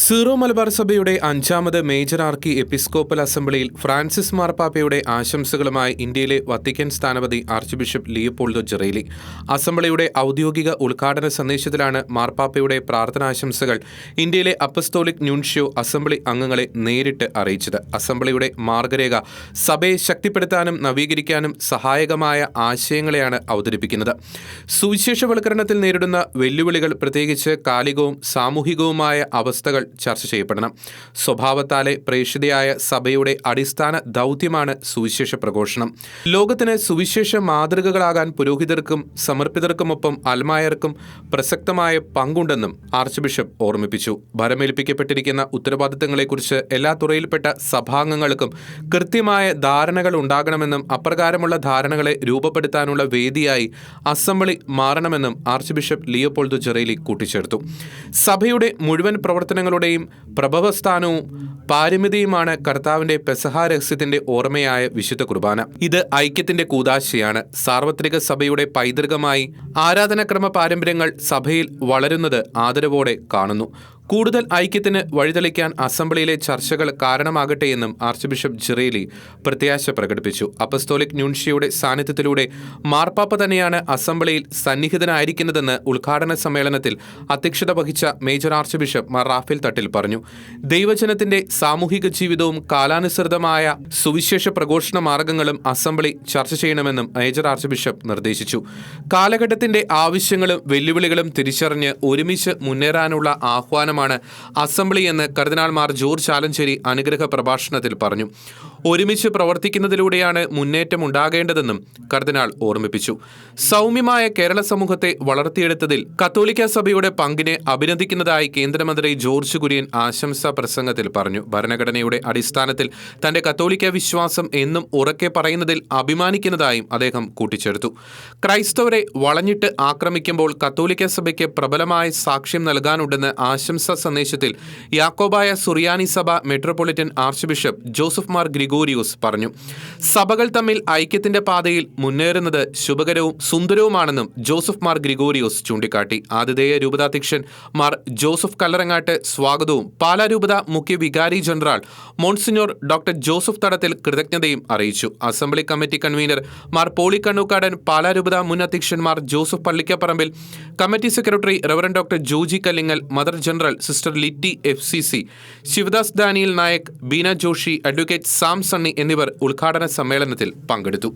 Zero Malabar സഭയുടെ അഞ്ചാമത് major archiepiscopal അസംബ്ലിയിൽ ഫ്രാൻസിസ് മാർപ്പാപ്പയുടെ ആശംസകളുമായി ഇന്ത്യയിലെ വത്തിക്കൻ സ്ഥാനപതി ആർച്ച് ബിഷപ്പ് ലിയോപോൾഡോ ജെറേലി. അസംബ്ലിയുടെ ഔദ്യോഗിക ഉദ്ഘാടന സന്ദേശത്തിലാണ് മാർപ്പാപ്പയുടെ പ്രാർത്ഥനാശംസകൾ ഇന്ത്യയിലെ അപ്പസ്തോലിക് ന്യൂൻഷ്യോ അസംബ്ലി അംഗങ്ങളെ നേരിട്ട് അറിയിച്ചത്. അസംബ്ലിയുടെ മാർഗരേഖ സഭയെ ശക്തിപ്പെടുത്താനും നവീകരിക്കാനും സഹായകമായ ആശയങ്ങളെയാണ് അവതരിപ്പിക്കുന്നത്. സുവിശേഷവൽക്കരണത്തിൽ നേരിടുന്ന വെല്ലുവിളികൾ പ്രത്യേകിച്ച് കാലികവും സാമൂഹികവുമായ അവസ്ഥകൾ ചർച്ച ചെയ്യപ്പെടണം. സ്വഭാവത്താലെ പ്രേക്ഷിതയായ സഭയുടെ അടിസ്ഥാന ദൗത്യമാണ് സുവിശേഷ പ്രഘോഷണം. ലോകത്തിന് സുവിശേഷ മാതൃകകളാകാൻ പുരോഹിതർക്കും സമർപ്പിതർക്കുമൊപ്പം അൽമായർക്കും പ്രസക്തമായ പങ്കുണ്ടെന്നും ആർച്ച് ബിഷപ്പ് ഓർമ്മിപ്പിച്ചു. ഭരമേൽപ്പിക്കപ്പെട്ടിരിക്കുന്ന ഉത്തരവാദിത്തങ്ങളെക്കുറിച്ച് എല്ലാ തുറയിൽപ്പെട്ട സഭാംഗങ്ങൾക്കും കൃത്യമായ ധാരണകൾ ഉണ്ടാകണമെന്നും അപ്രകാരമുള്ള ധാരണകളെ രൂപപ്പെടുത്താനുള്ള വേദിയായി അസംബ്ലി മാറണമെന്നും ആർച്ച് ബിഷപ്പ് ലിയോപോൾ ജെറേലി കൂട്ടിച്ചേർത്തു. സഭയുടെ മുഴുവൻ പ്രവർത്തനങ്ങളുടെയും പ്രഭവസ്ഥാനവും പാരമിതിയുമാണ് കർത്താവിന്റെ പെസഹ രഹസ്യത്തിന്റെ ഓർമ്മയായ വിശുദ്ധ കുർബാന. ഇത് ഐക്യത്തിന്റെ കൂതാശയാണ്. സാർവത്രിക സഭയുടെ പൈതൃകമായി ആരാധനാക്രമ പാരമ്പര്യങ്ങൾ സഭയിൽ വളരുന്നത് ആദരവോടെ കാണുന്നു. കൂടുതൽ ഐക്യത്തിന് വഴിതെളിക്കാൻ അസംബ്ലിയിലെ ചർച്ചകൾ കാരണമാകട്ടെ എന്നും ആർച്ച് ബിഷപ്പ് ജിറേലി പ്രത്യാശ പ്രകടിപ്പിച്ചു. അപ്പസ്തോലിക് ന്യൂൻഷിയുടെ സാന്നിധ്യത്തിലൂടെ മാർപ്പാപ്പ തന്നെയാണ് അസംബ്ലിയിൽ സന്നിഹിതനായിരിക്കുന്നതെന്ന് ഉദ്ഘാടന സമ്മേളനത്തിൽ അധ്യക്ഷത വഹിച്ച major archbishop Mar Raphael Thattil പറഞ്ഞു. ദൈവജനത്തിന്റെ സാമൂഹിക ജീവിതവും കാലാനുസൃതമായ സുവിശേഷ പ്രഘോഷണ മാർഗങ്ങളും അസംബ്ലി ചർച്ച ചെയ്യണമെന്നും മേജർ ആർച്ച് ബിഷപ്പ് നിർദ്ദേശിച്ചു. കാലഘട്ടത്തിന്റെ ആവശ്യങ്ങളും വെല്ലുവിളികളും തിരിച്ചറിഞ്ഞ് ഒരുമിച്ച് മുന്നേറാനുള്ള ആഹ്വാനമാണ് അസംബ്ലി എന്ന് കർദിനാൾമാർ ജോർജ് ആലഞ്ചേരി അനുഗ്രഹ പ്രഭാഷണത്തിൽ പറഞ്ഞു. ഒരുമിച്ച് പ്രവർത്തിക്കുന്നതിലൂടെയാണ് മുന്നേറ്റം ഉണ്ടാകേണ്ടതെന്നും കർദിനാൾ ഓർമ്മിപ്പിച്ചു. സൗമ്യമായ കേരള സമൂഹത്തെ വളർത്തിയെടുത്തതിൽ കത്തോലിക്ക സഭയുടെ പങ്കിനെ അഭിനന്ദിക്കുന്നതായി കേന്ദ്രമന്ത്രി ജോർജ് കുര്യൻ ആശംസാ പ്രസംഗത്തിൽ പറഞ്ഞു. ഭരണഘടനയുടെ അടിസ്ഥാനത്തിൽ തന്റെ കത്തോലിക്ക വിശ്വാസം എന്നും ഉറക്കെ പറയുന്നതിൽ അഭിമാനിക്കുന്നതായും അദ്ദേഹം കൂട്ടിച്ചേർത്തു. ക്രൈസ്തവരെ വളഞ്ഞിട്ട് ആക്രമിക്കുമ്പോൾ കത്തോലിക്ക സഭയ്ക്ക് പ്രബലമായ സാക്ഷ്യം നൽകാനുണ്ടെന്ന് ആശംസാ സന്ദേശത്തിൽ യാക്കോബായ സുറിയാനി സഭ metropolitan archbishop Joseph Mar Gregorios പറഞ്ഞു. സഭകൾ തമ്മിൽ ഐക്യത്തിന്റെ പാതയിൽ മുന്നേറുന്നത് ശുഭകരവും സുന്ദരവുമാണെന്നും ജോസഫ് മാർ ഗ്രിഗോരിയോസ് ചൂണ്ടിക്കാട്ടി. ആതിഥേയ രൂപതാധ്യക്ഷൻ മാർ ജോസഫ് കല്ലറങ്ങാട്ട് സ്വാഗതവും. പാലാ രൂപത മുഖ്യ വികാരി general monsignor doctor Joseph Thadathil കൃതജ്ഞതയും അറിയിച്ചു. Assembly committee convener Mar Poly Kannookadan Pala രൂപത മുൻ അധ്യക്ഷൻ Mar Joseph Pallikaparambil committee secretary reverend doctor Joji Kallingal mother general sister Litty F C C Sivadas Daniel Nayak Beena Joshy advocate Sam Sunny എന്നിവർ ഉദ്ഘാടന സമ്മേളനത്തിൽ പങ്കെടുത്തു